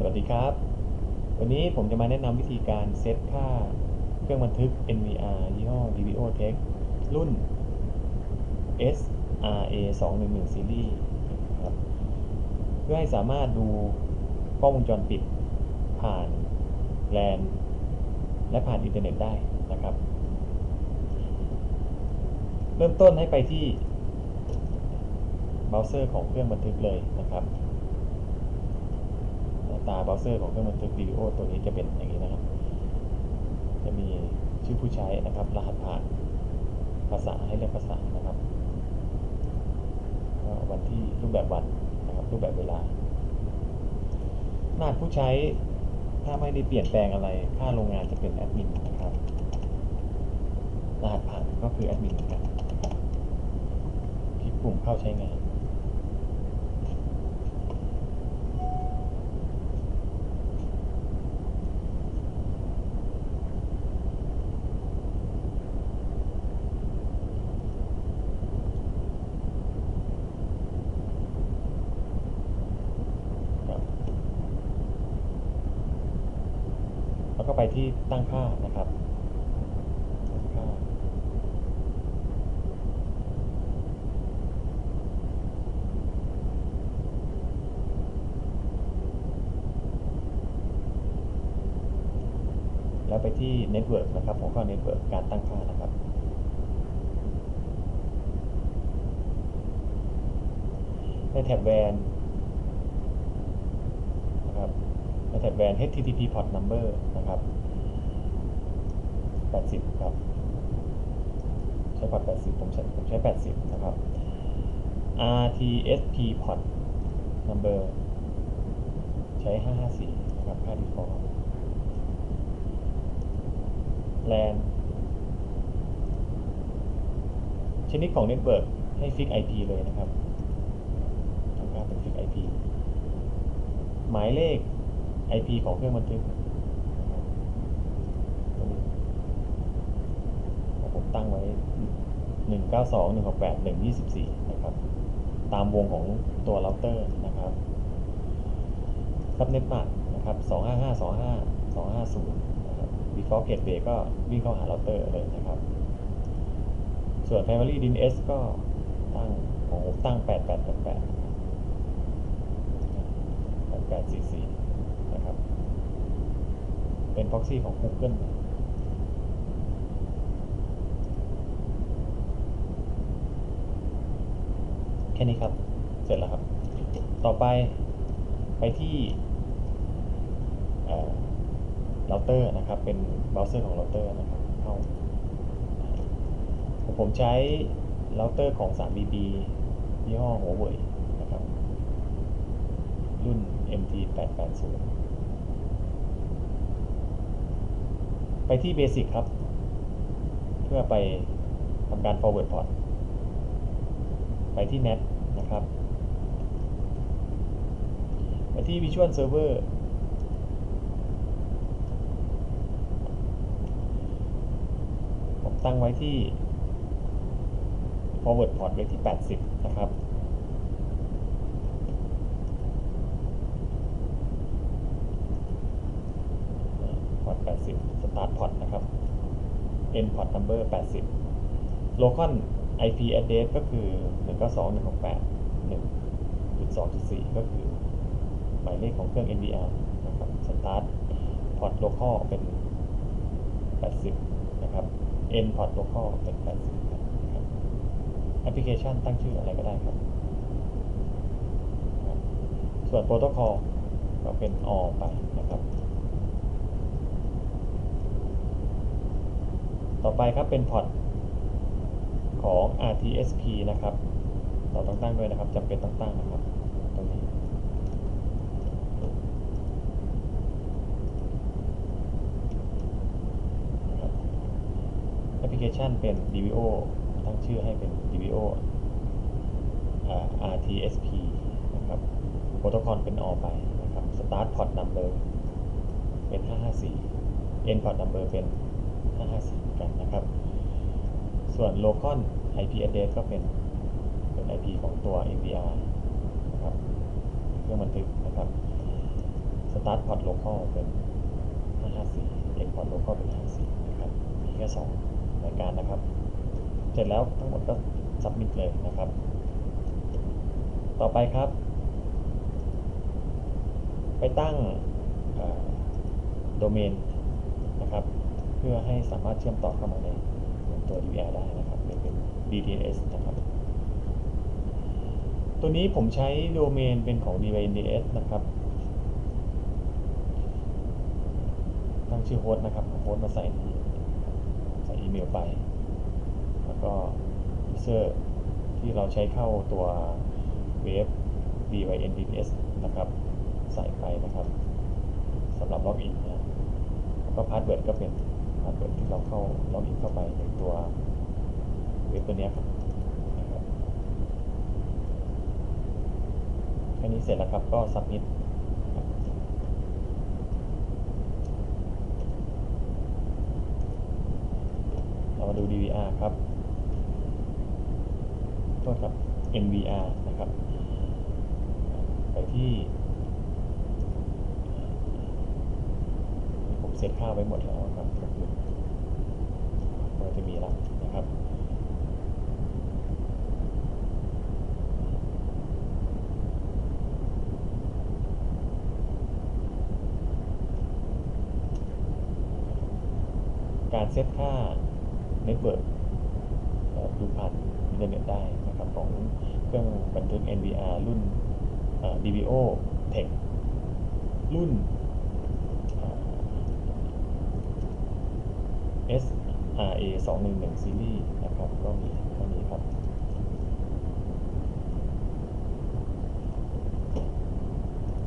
สวัสดีครับ วันนี้ผมจะมาแนะนำวิธีการเซตค่าเครื่องบันทึก NVR ยี่ห้อ DVO Tech รุ่น SRA 211 Series นะครับเพื่อให้สามารถดูกล้องวงจรปิดผ่านแลนและผ่านอินเทอร์เน็ตได้นะครับ เริ่มต้นให้ไปที่เบราว์เซอร์ของเครื่องบันทึกเลยนะครับ หน้าตาเบราว์เซอร์ของเครื่องบันทึกวิดีโอตัวนี้จะเป็นอย่างนี้นะครับ จะมีชื่อผู้ใช้นะครับ รหัสผ่านภาษาให้เลือกภาษานะครับวันที่รูปแบบวันนะครับรูปแบบเวลา หน้าผู้ใช้ถ้าไม่ได้เปลี่ยนแปลงอะไร ค่าโรงงานจะเป็นแอดมินนะครับ รหัสผ่านก็คือแอดมินเหมือนกันนะครับคลิกปุ่มเข้าใช้งาน ครับแล้วก็ไป ที่ตั้งค่านะครับแล้วไปที่ Network นะครับหัวข้อ Network การตั้งค่านะครับ ในแท็บแวนนะครับ ในแท็บแวน HTTP port number นะครับ 80 ครับ ใช้พอร์ต80 ผมใช้ผมใช้ 80 นะครับ RTSP port number ใช้ 554 นะครับค่า default LAN ชนิดของ Network ให้ Fix IP เลยนะครับทำค่าเป็น Fix IP หมายเลข IP ของเครื่องบันทึกนะครับตัวนี้ผมตั้งไว้ 192.168.124 นะครับ ตามวงของตัวเราเตอร์นะครับซับเน็ตมาร์นะครับ 255 25 250 นะครับ default gateway ก็วิ่งเข้าหาเราเตอร์เลยนะครับ ส่วน primary DNS ก็ตั้งของผมตั้ง 8888 8844นะครับ เป็นพ็อกซี่ของ Google แค่นี้ครับ เสร็จแล้วครับ ต่อไปไปที่เราเตอร์นะครับ เป็นเบราว์เซอร์ของเราเตอร์นะครับเข้าผมใช้เราเตอร์ของ 3BB ยี่ห้อหัวเว่ยนะครับ รุ่น MT880 ไปที่ Basic ครับ เพื่อไปทำการ forward port ไปที่ net นะครับ ไปที่ Visual Server ผมตั้งไว้ที่ forward port ไว้ที่ 80 นะครับ พอร์ต 80 start port นะครับ n port number 80 local IP address ก็คือ 192.168.1.2.4 ก็คือ หมายเลขของเครื่อง NVR นะครับ start port local เป็น 80 นะครับ n port local เป็น 80ครับแอปพลิเคชันตั้งชื่ออะไรก็ได้ครับ ส่วนโปรโตคอลก็เป็น all ไปนะครับ ต่อไปครับเป็นพอร์ตของ RTSP นะครับ เราต้องตั้งด้วยนะครับจำเป็นต้องตั้งนะครับ ตรงนี้ แอปพลิเคชันเป็น DVO ตั้งชื่อให้เป็น DVO RTSP นะครับโปรโตคอลเป็น all ไปนะครับ Start port number เป็น 554 End port number เป็น 554เหมือนกันนะครับ ส่วน local IP address ก็เป็นเป็น IP ของตัว NVR นะครับเครื่องบันทึกนะครับ start port local เป็น 554 export local เป็น 54 นะครับ มีแค่สองรายการนะครับ เสร็จแล้วทั้งหมดก็ submit เลยนะครับ ต่อไปครับ ไปตั้งโดเมนนะครับ เพื่อให้สามารถเชื่อมต่อเข้ามาในตัว DVR ได้นะครับเป็น DTS นะครับ ตัวนี้ผมใช้โดเมนเป็นของ DVNDS นะครับตั้งชื่อโฮสต์นะครับโฮสต์มาใส่ใส่อีเมลไป แล้วก็ user ที่เราใช้เข้าตัวเว็บ DYNDS นะครับ ใส่ไปนะครับสำหรับล็อกอินนะแล้วก็พาสเวิร์ดก็เป็น พาสเวิดที่เราเข้าล็อกอินเข้าไปในตัวเว็บตัวนี้ครับแค่นี้เสร็จแล้วครับก็ submit ครับเรามาดู DVR ครับโทษครับ NVR นะครับ ไปที่ผม เซตค่าไว้หมดแล้วครับก็จะมีแล้วนะครับการเซตค่าเน็ตเวิร์กดูผ่านอินเทอร์เน็ตได้นะครับของเครื่องบันทึก NVR รุ่น DVO Tech รุ่นเอ่ RA 211 Series นะครับก็มีเท่านี้ครับ